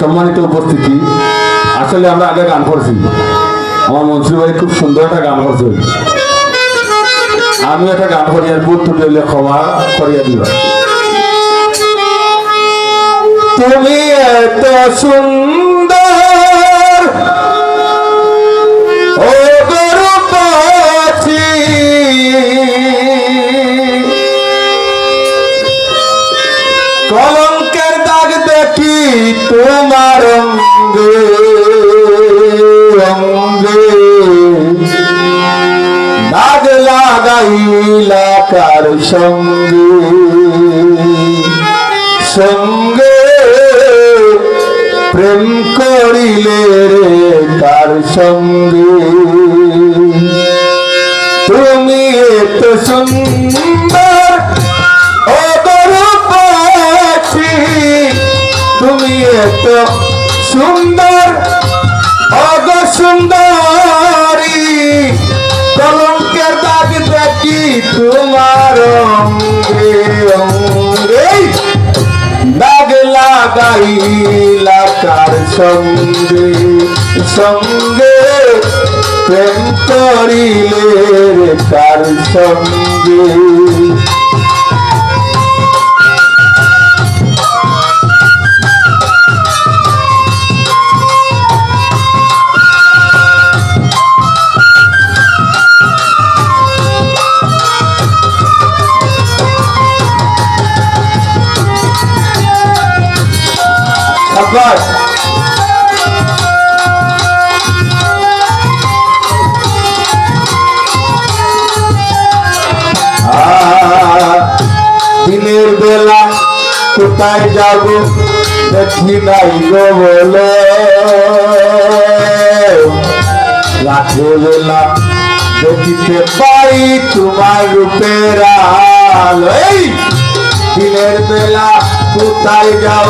সম্মানিত উপস্থিতি, আসলে আমরা আগে গান করছি। আমার মন্ত্রী ভাই খুব সুন্দর একটা গান করছে। আমি একটা গান করি আর বুট তুলে ক্ষমা করিয়া দিবা। তুমি এত সুন্দর পাছি কলঙ্কের দেখি তোমার অঙ্গে অঙ্গে। দাগ লাগাইলা কার সঙ্গে? সঙ্গে প্রেম করিলে রে কার সঙ্গে? তুমি এত সুন্দর এত সুন্দর, অগ সুন্দরী, কলঙ্কের দাগ দেখি তোমার দাগ লাগাইলা কার সঙ্গে? সঙ্গে প্রেম করিলে রে কার সঙ্গে? সাব্বাস দিনের বেলা কোথায় যাব দেখি নাই গো বলে। রাতের বেলা দেখিতে পাই তোমার রূপের আলো। দিনের বেলা কোথায় যাও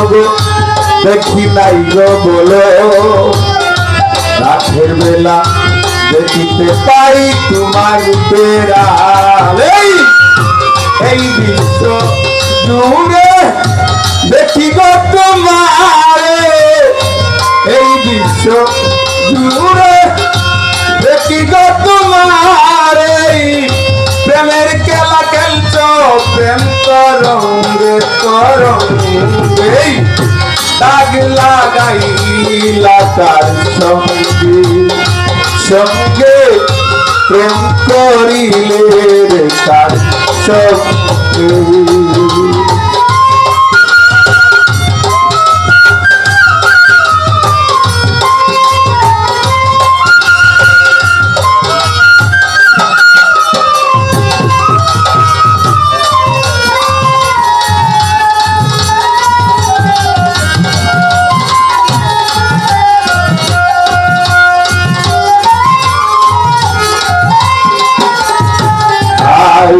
দেখি নাই গো বলো। রাতের বেলা দেখিতে পাই তোমার রূপের এই বিশ্ব জুড়ে দেখি গো তোমারে। এই বিশ্ব জুড়ে দেখি গো তোমারে। প্রেমের খেলা খেলছ, প্রেম করঙ্গে করঙ্গে দাগ লাগাইলা তার সঙ্গে। সঙ্গে প্রেম করিলে তার সঙ্গে। আই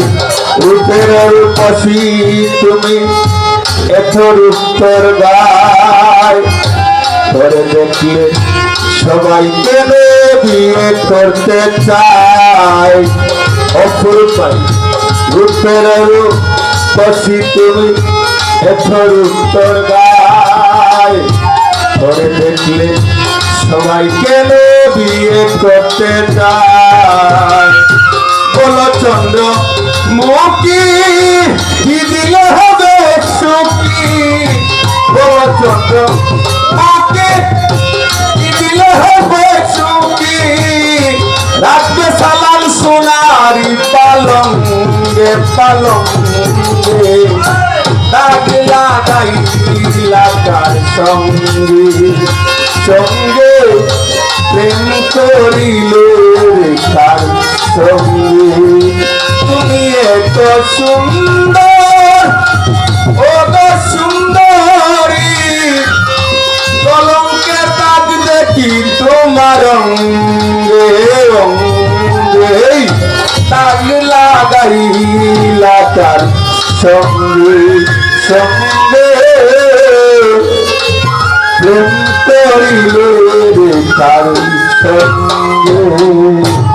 রূপের রূপসী তুমি এত রূপর গায়। করে দেখলে সবাই কেন বিয়ে করতে চায়। অপরূপাই রূপের রূপসী তুমি এত রূপর গায়। করে দেখলে সবাই কেন বিয়ে করতে চায়। বলো চন্দ্র মুখি দিলে হবে সুখী। বলো চন্দ্র দিলে হবে সুখী। রাখবে সালাম সোনারি পালঙ্গে পালঙ্গে দাগ লাগাই লাগার সঙ্গে। সঙ্গে সুন্দর ও গো সুন্দরী কলঙ্কের দাগ দেখি তোমার অঙ্গে অঙ্গে। দাগ লাগাইলা তার সঙ্গে সঙ্গে। প্রেম করিলে তার সঙ্গে।